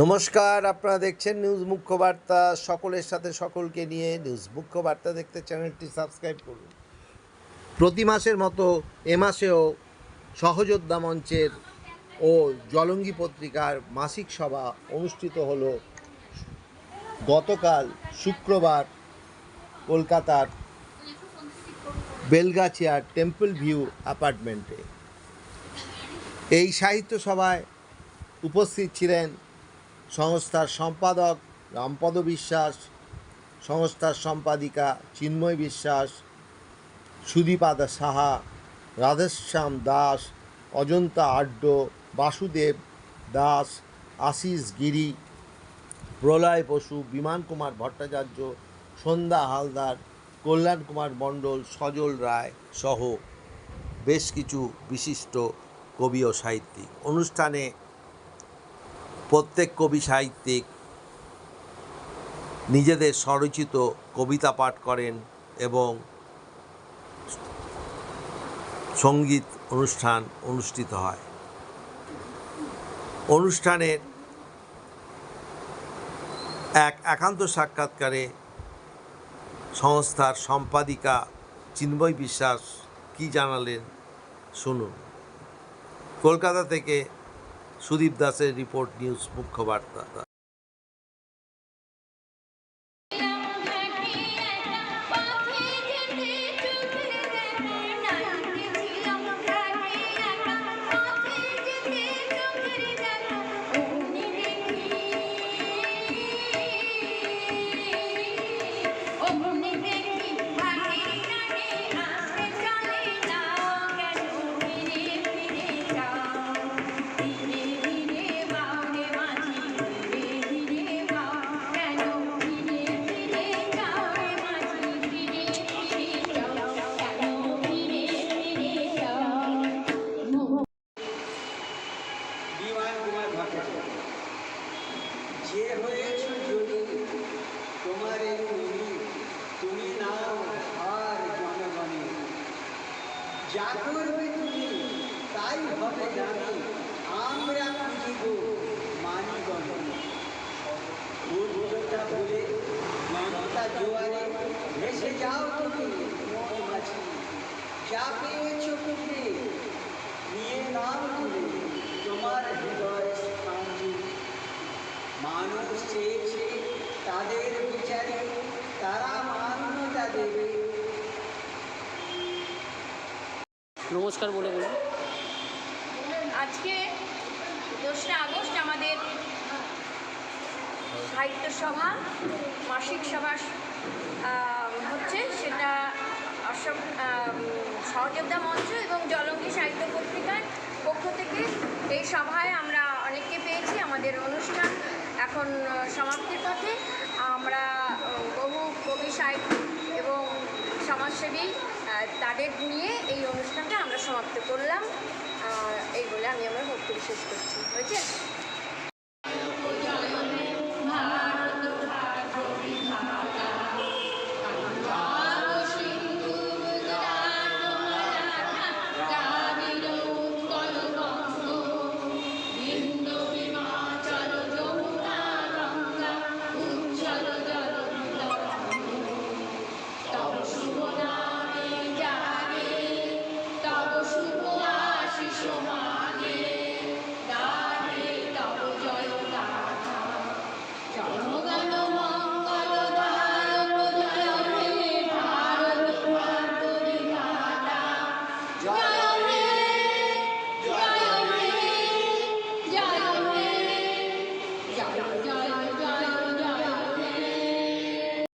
নমস্কার, আপনারা দেখছেন নিউজ মুখ্য বার্তা সকলের সাথে সকলকে নিয়ে নিউজ মুখ্য বার্তা দেখতে চ্যানেলটি সাবস্ক্রাইব করুন। প্রতি মাসের মতো এ মাসেও সহযোদ্ধা মঞ্চের ও জলঙ্গি পত্রিকার মাসিক সভা অনুষ্ঠিত হলো। গতকাল শুক্রবার কলকাতার বেলগাছিয়ার টেম্পল ভিউ অ্যাপার্টমেন্টে। এই সাহিত্য সভায় উপস্থিত ছিলেন সংস্থার সম্পাদক রামপদ বিশ্বাস, সংস্থার সম্পাদিকা চিন্ময় বিশ্বাস, সুদীপাদা সাহা, রাধেশ্যাম দাস, অজন্তা আড্ড, বাসুদেব দাস, আশিস গিরি, প্রলয় বসু, বিমান কুমার ভট্টাচার্য, সন্ধ্যা হালদার, কল্যাণ কুমার মণ্ডল, সজল রায় সহ বেশ কিছু বিশিষ্ট কবি ও সাহিত্যিক। অনুষ্ঠানে প্রত্যেক কবি সাহিত্যিক নিজেদের স্বরচিত কবিতা পাঠ করেন এবং সংগীত অনুষ্ঠান অনুষ্ঠিত হয়। অনুষ্ঠানের এক একান্ত সাক্ষাৎকারে সংস্থার সম্পাদিকা চিন্ময় বিশ্বাস কি জানালেন শুনুন। কলকাতা থেকে সুদীপ দাসের রিপোর্ট নিউজ মুখ্য বার্তা যা করবে তুমি তাই হবে জানি, আমরা খুঁজিব মানিগণ উর্বরতা বলে মমতা জোয়ারে ভেসে যাও তুমি মাঝি। যা পেয়েছ তুমি নিয়ে নাও তুমি তোমার হৃদয় স্থান। মানুষ চেয়েছে তাদের বিচারে, তারা মান্যতা দেবে। নমস্কার বলে বলুন। আজকে দোসরা আগস্ট আমাদের সাহিত্য সভা মাসিক সভা হচ্ছে সেটা আহ, সহযোদ্ধা মঞ্চ এবং জলঙ্গি সাহিত্য পত্রিকার পক্ষ থেকে এই সভায় আমরা অনেককে পেয়েছি। আমাদের অনুষ্ঠান এখন সমাপ্তির পথে। আমরা বহু কবি সাহিত্যিক এবং সমাজসেবী তাদের নিয়ে এই অনুষ্ঠানটা আমরা সমাপ্ত করলাম। এই বলে আমি আমার বক্তব্য শেষ করছি। হয়েছে?